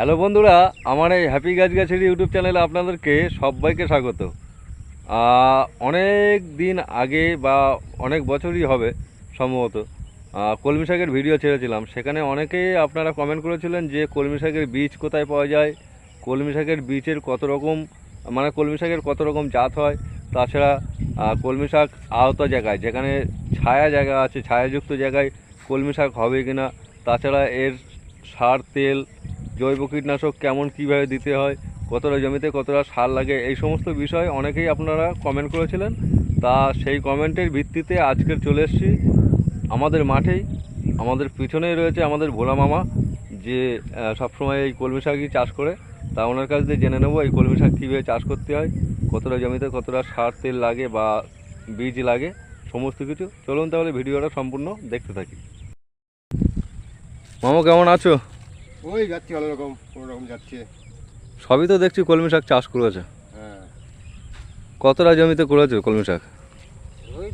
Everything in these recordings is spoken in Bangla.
হ্যালো বন্ধুরা, আমার এই হ্যাপি গাছ গাছের ইউটিউব চ্যানেলে আপনাদেরকে সবাইকে স্বাগত। অনেক দিন আগে বা অনেক বছরই হবে সম্ভবত কলমি শাকের ভিডিও ছেড়েছিলাম। সেখানে অনেকেই আপনারা কমেন্ট করেছিলেন যে কলমি শাকের বীজ কোথায় পাওয়া যায়, কলমি শাকের বীজের কত রকম মানে কলমি শাকের কত রকম জাত হয়। তাছাড়া কলমি শাক আহত জায়গায়, যেখানে ছায়া জায়গা আছে, ছায়াযুক্ত জায়গায় কলমি শাক হবে কিনা। তাছাড়া এর সার, তেল জৈব কীটনাশক কেমন কীভাবে দিতে হয়, কতটা জমিতে কতটা সার লাগে, এই সমস্ত বিষয় অনেকেই আপনারা কমেন্ট করেছিলেন। তা সেই কমেন্টের ভিত্তিতে আজকের চলে এসেছি আমাদের মাঠেই। আমাদের পিছনেই রয়েছে আমাদের ভোলা মামা, যে সবসময় এই কলমি শাকই চাষ করে। তা ওনার কাছ দিয়ে জেনে নেব এই কলমি শাক কীভাবে চাষ করতে হয়, কতটা জমিতে কতটা সার তেল লাগে বা বীজ লাগে, সমস্ত কিছু। চলুন তাহলে ভিডিওটা সম্পূর্ণ দেখতে থাকি। মামা, কেমন আছো? ওই যাচ্ছে ভালো রকম কোনো রকম যাচ্ছে। সবই তো দেখছি কলমি শাক চাষ করেছে। হ্যাঁ। কতটা জমিতে করেছ কলমি শাক? ওই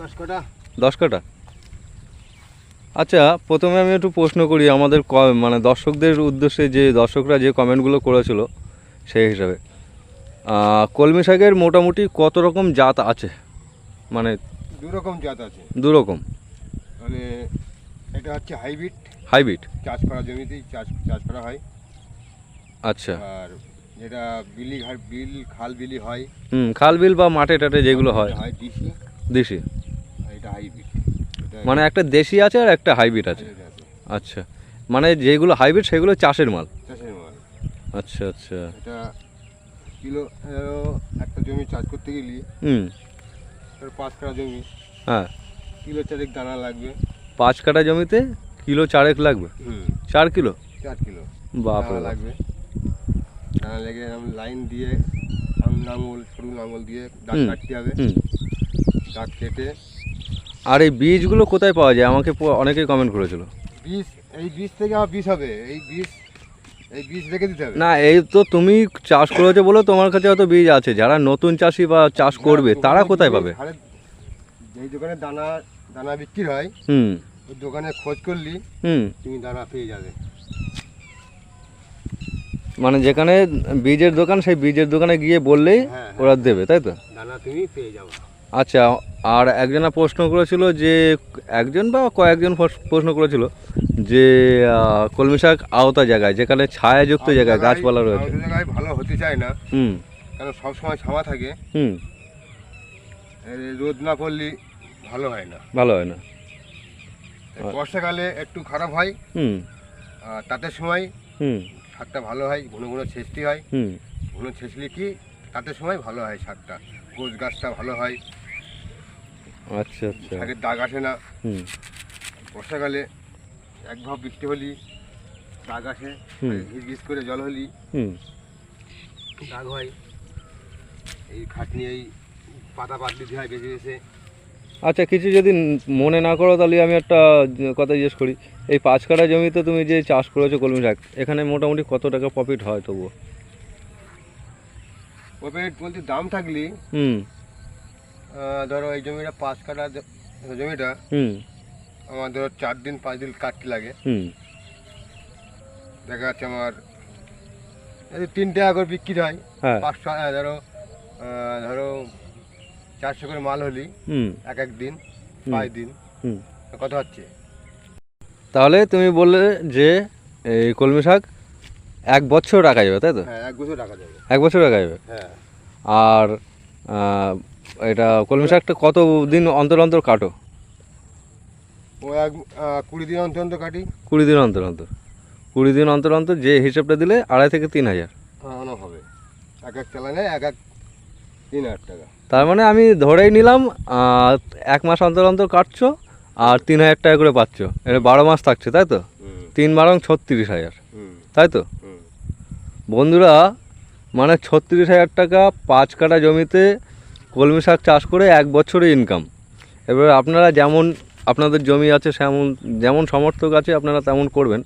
দশ কাটা দশ কাটা আচ্ছা প্রথমে আমি একটু প্রশ্ন করি আমাদের মানে দর্শকদের উদ্দেশ্যে যে দর্শকরা যে কমেন্টগুলো করেছিল সেই হিসাবে। কলমি শাকের মোটামুটি কত রকম জাত আছে? মানে দু রকম জাত আছে। দু রকম। মানে এটা হচ্ছে হাইব্রিড। হাইব্রিড? চাষ করা জমিতেই চাষ চাষ করা হয়। আচ্ছা। আর যেটা বিলি ঘাট বিল খাল বিলি হয়। হুম খাল বিল বা মাঠে টাটে যেগুলো হয়। হয় ডিসি দেশি? এটা হাইব্রিড। মানে একটা দেশি আছে আর একটা হাইব্রিড আছে? আচ্ছা। মানে যেগুলো হাইব্রিড সেগুলো চাষের মাল? চাষের মাল। আচ্ছা আচ্ছা। এটা কিলো একটা জমি চাষ করতে গেলে হুম। পাঁচ কাটা জমি। হ্যাঁ। কিলো চারেক দানা লাগবে। পাঁচ কাটা জমিতে কিলো চারেক লাগবে। হুম। চার কিলো? চার কিলো। বাপ। লাগবে। লেগে লাইন দিয়ে লাঙল সরু লাঙল দিয়ে দাগ। কাটতে হবে। দাগ কেটে আর এই বীজগুলো কোথায় পাওয়া যায়? আমাকে অনেকেই কমেন্ট করেছিল। বীজ এই বীজ থেকে আমার বীজ হবে। এই বীজ এই বীজ রেখে দিতে হবে। না এই তো তুমি চাষ করেছ বলে তোমার কাছে অত বীজ আছে। যারা নতুন চাষি বা চাষ করবে তারা কোথায় পাবে? যেই দোকানে দানা দানা বিক্রি হয় হুম। ওই দোকানে খোঁজ করলি হুম। তুমি দানা পেয়ে যাবে। মানে যেখানে বীজের দোকান সেই বীজের দোকানে গিয়ে বললেই হ্যাঁ, হ্যাঁ। ওরা দেবে তাই তো? দানা তুমি পেয়ে যাবে। আচ্ছা আর একজনা প্রশ্ন করেছিল যে একজন বা কয়েকজন প্রশ্ন করেছিল যে কলমি শাক আওতা জায়গায় যেখানে ছায়াযুক্ত জায়গায় গাছপালা রয়েছে। জায়গায় ভালো হতে চায় না। হুম। কারণ সবসময় ছাওয়া থাকে। হুম। রোদ না পড়লে ভালো হয় না। ভালো হয় না। বর্ষাকালে একটু খারাপ হয় হুম। আর তাতে সময় হুম। শাকটা ভালো হয় ঘন ঘন ছেঁচতে হয়। হুম। ঘন ছেঁচলে কি তাতে সময় ভালো হয় শাকটা গোছ গাছটা ভালো হয়। আচ্ছা আচ্ছা। শাকের দাগ আসে না। হুম। বর্ষাকালে এক ভাব বৃষ্টি হলি দাগ আসে। ঘিস ঘিস করে জল হলি হুম। দাগ হয়। এই খাটনি এই পাতা পাত দিতে হয় বেশি বেশি আচ্ছা কিছু যদি মনে না করো তাহলে আমি একটা কথা জিজ্ঞেস করি। এই পাঁচ কাটা জমিতে তুমি যে চাষ করেছ কলমি শাক এখানে মোটামুটি কত টাকা প্রফিট হয় তবুও? প্রফিট বলতে দাম থাকলে হুম। ধরো এই জমিটা পাঁচ কাটা জমিটা হুম। আমার ধরো চার দিন পাঁচ দিন কাটতে লাগে। হুম। দেখা যাচ্ছে আমার তিন টাকা করে বিক্রি হয়। হ্যাঁ। পাঁচশো ধরো ধরো চারশো করে মাল হলি হুম। এক এক দিন। পাঁচ দিন হুম। কত হচ্ছে। তাহলে তুমি বললে যে এই কলমি শাক এক বছর রাখা যাবে তাই তো? হ্যাঁ এক বছর রাখা যাবে। এক বছর রাখা যাবে? হ্যাঁ। আর এটা কলমি শাকটা কত দিন অন্তর অন্তর কাটো? ও এক কুড়ি দিন অন্তর অন্তর কাটি। কুড়ি দিন অন্তর অন্তর। কুড়ি দিন অন্তর অন্তর যে হিসাবটা দিলে আড়াই থেকে তিন হাজার। খাওয়ানো হবে। এক এক চালানে এক এক তিন হাজার টাকা। তার মানে আমি ধরেই নিলাম এক মাস অন্তর অন্তর কাটছো আর তিন হাজার টাকা করে পাচ্ছ। এটা বারো মাস থাকছে তাই তো? তিন বারং ছত্রিশ হাজার। তাই তো? বন্ধুরা মানে ছত্রিশ হাজার টাকা পাঁচ কাটা জমিতে কলমি শাক চাষ করে এক বছরে ইনকাম এবার আপনারা যেমন আপনাদের জমি আছে সেমন যেমন সমর্থক আছে আপনারা তেমন করবেন।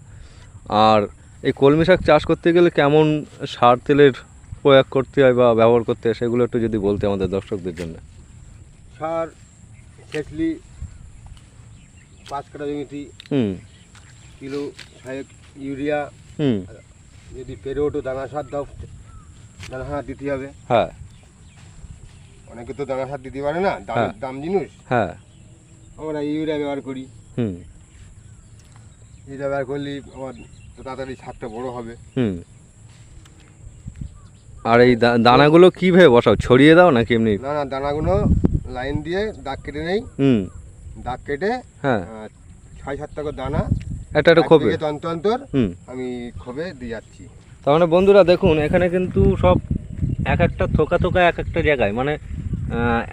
আর এই কলমি শাক চাষ করতে গেলে কেমন সার তেলের প্রয়োগ করতে হয় বা ব্যবহার করতে হয় সেগুলো একটু যদি বলতে আমাদের দর্শকদের জন্য। সার ছেঁচলি পাঁচ কাটা জমিতে হুম। কিলো ছয়েক ইউরিয়া হুম। যদি পেরে ওঠো দানা সার দাও দানা সার দিতে হবে। হ্যাঁ। অনেকে তো দানা সার দিতে পারে না দাম হ্যাঁ। দাম জিনিস। হ্যাঁ। আমরা ইউরিয়া ব্যবহার করি। হুম। ইউরিয়া ব্যবহার করলে আমার তাড়াতাড়ি সারটা বড় হবে। হুম। আর এই দানাগুলো কীভাবে বসাও? ছড়িয়ে দাও নাকি এমনি? না না দানাগুলো লাইন দিয়ে দাগ কেটে নেই। হুম। দাগ কেটে হ্যাঁ। ছয় সাতটা করে দানা একটা একটা এক খোপে বিঘে অন্তর অন্তর হুম। আমি খোবে দিয়ে যাচ্ছি। তার মানে বন্ধুরা দেখুন এখানে কিন্তু সব এক একটা থোকা থোকা এক একটা জায়গায়। মানে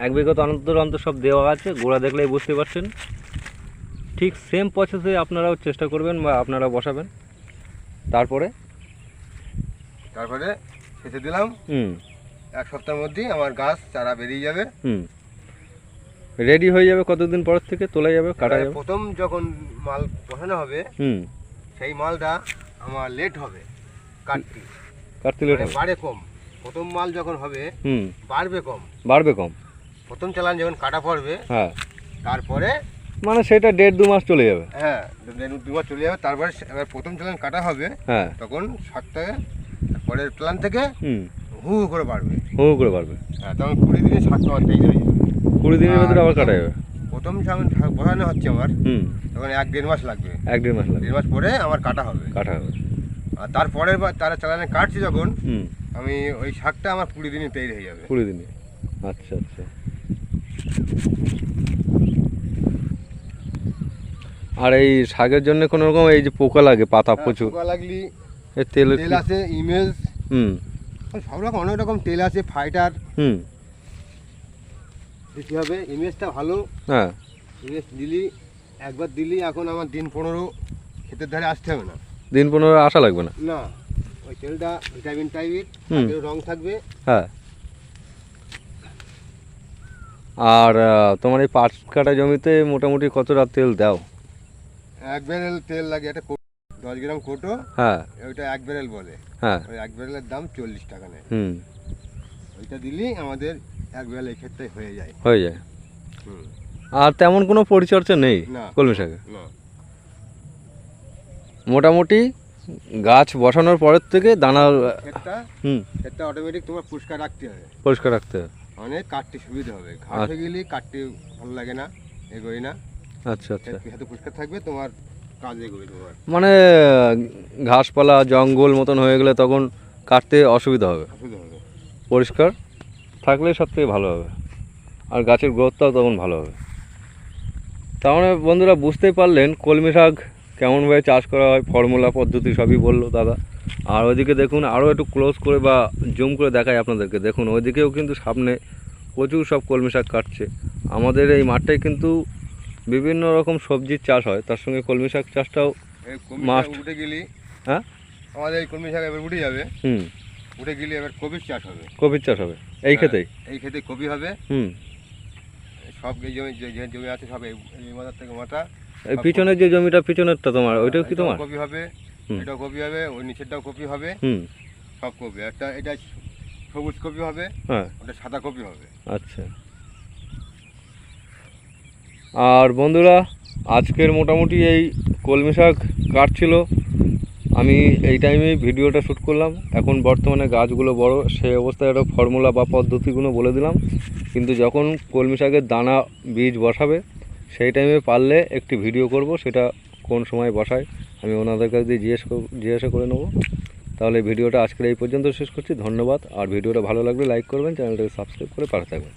এক বিগত অন্তর অন্তর সব দেওয়া আছে গোড়া দেখলেই বুঝতে পারছেন। ঠিক সেম প্রসেসে আপনারাও চেষ্টা করবেন বা আপনারা বসাবেন। তারপরে? তারপরে শেষে দিলাম। হুম। এক সপ্তাহের মধ্যেই আমার গাছ চারা বেরিয়ে যাবে। হুম। রেডি হয়ে যাবে কতদিন পর থেকে? তোলা যাবে? কাটা যাবে? প্রথম যখন মাল বসানো হবে হুম। সেই মালটা আমার লেট হবে। কাটতে। কাটতে লেট মানে হবে। বাড়ে কম। প্রথম মাল যখন হবে হুম। বাড়বে কম। বাড়বে কম। প্রথম চালান যখন কাটা পড়বে হ্যাঁ। তারপরে মানে সেটা দেড় দু মাস চলে যাবে। হ্যাঁ দেড় দু মাস চলে যাবে। তারপরে এবার প্রথম চালান কাটা হবে হ্যাঁ। তখন শাকটা পরের প্লান থেকে হুম। হু হু করে বাড়বে। হু হু করে বাড়বে। হ্যাঁ তখন কুড়ি দিনে শাকটা আমার তৈরি হয়ে যাবে। কুড়ি দিনের ভেতরে আবার কাটা যাবে। প্রথম যখন শাক বসানো হচ্ছে আমার। হুম। তখন এক দেড় মাস লাগবে। এক দেড় মাস লাগবে। দেড় মাস পরে আমার কাটা হবে। কাটা হবে। আর তারপরের বার তারা চালানে কাটছি যখন হুম। আমি ওই শাকটা আমার কুড়ি দিনে তৈরি হয়ে যাবে। কুড়ি দিনে। আচ্ছা আচ্ছা। আর এই শাকের জন্য কোনো রকম এই যে পোকা লাগে পাতা হ্যাঁ, প্রচুর? পোকা লাগলি এই তেল তেল আছে ইমেজ হুম। সব রকম অনেক রকম তেল আছে ফাইটার। হুম। দিতে হবে ইমেজটা ভালো। হ্যাঁ। ইমেজ দিলি একবার দিলি এখন আমার দিন পনেরো ক্ষেতের ধারে আসতে হবে না। দিন পনেরো আসা লাগবে না? না ওই তেলটা ভিটামিন টাইপের। রং থাকবে। হ্যাঁ। আর তোমার এই পাট কাটা জমিতে মোটামুটি কতটা তেল দাও? এক ব্যারেল তেল লাগে একটা দশ গ্রাম কোটো হ্যাঁ। ওইটা এক ব্যারেল বলে। হ্যাঁ। ওই এক ব্যারেলের দাম চল্লিশ টাকা নেয়। হুম। ওইটা দিলেই আমাদের এক ব্যারেল এই ক্ষেত্রে হয়ে যায়। হয়ে যায়। হুম। আর তেমন কোনো পরিচর্যা নেই কলমি শাকে মোটামুটি গাছ বসানোর পরের থেকে দানা হুম। অটোমেটিক তোমার পরিষ্কার রাখতে হবে। পরিষ্কার রাখতে হবে। অনেক কাটতে সুবিধা হবে। ঘাস আচ্ছা। হয়ে গেলে কাটতে ভালো লাগে না এগোয় না। আচ্ছা আচ্ছা। পরিষ্কার থাকবে তোমার মানে ঘাসপালা জঙ্গল মতন হয়ে গেলে তখন কাটতে অসুবিধা হবে। পরিষ্কার থাকলে সব থেকে ভালো হবে। আর গাছের গ্রোথটাও তখন ভালো হবে। তার মানে বন্ধুরা বুঝতেই পারলেন কলমি শাক কেমনভাবে চাষ করা হয় ফর্মুলা পদ্ধতি সবই বলল দাদা। আর ওইদিকে দেখুন আরও একটু ক্লোজ করে বা জুম করে দেখাই আপনাদেরকে। দেখুন ওইদিকেও কিন্তু সামনে প্রচুর সব কলমি শাক কাটছে। আমাদের এই মাঠটায় কিন্তু বিভিন্ন রকম সবজির চাষ হয়। তার সঙ্গে কলমি শাক চাষটাও. শাক উঠে গেলি হ্যাঁ? আমাদের এই কলমি শাক এবার উঠে যাবে। হুম। উঠে গেলে এবার কপির চাষ হবে। কপির চাষ হবে। এই খেতেই এই ক্ষেতে কপি হবে। হুম। সব জমি যে জমি আছে সব এই মাথার থেকে মাথা। এই পিছনের যে জমিটা পিছনেরটা তোমার ওইটাও কি তোমার? কপি হবে। এটাও কপি হবে ওই নিচেরটাও কপি হবে। হুম। সব কপি। একটা এটা সবুজ কপি হবে হ্যাঁ। ওটা সাদা কপি হবে। আচ্ছা। আর বন্ধুরা, আজকের মোটামুটি এই কলমি শাক কাটছিল। আমি এই টাইমেই ভিডিওটা শ্যুট করলাম। এখন বর্তমানে গাছগুলো বড় সেই অবস্থায় একটা ফর্মুলা বা পদ্ধতিগুলো বলে দিলাম। কিন্তু যখন কলমি শাকের দানা বীজ বসাবে, সেই টাইমে পারলে একটি ভিডিও করব, সেটা কোন সময় বসায়, আমি ওনাদের কাছ দিয়ে জিজ্ঞেস জিজ্ঞাসা করে নেব। তাহলে ভিডিওটা আজকের এই পর্যন্ত শেষ করছি, ধন্যবাদ। আর ভিডিওটা ভালো লাগলে লাইক করবেন, চ্যানেলটাকে সাবস্ক্রাইব করে পাশে থাকবেন।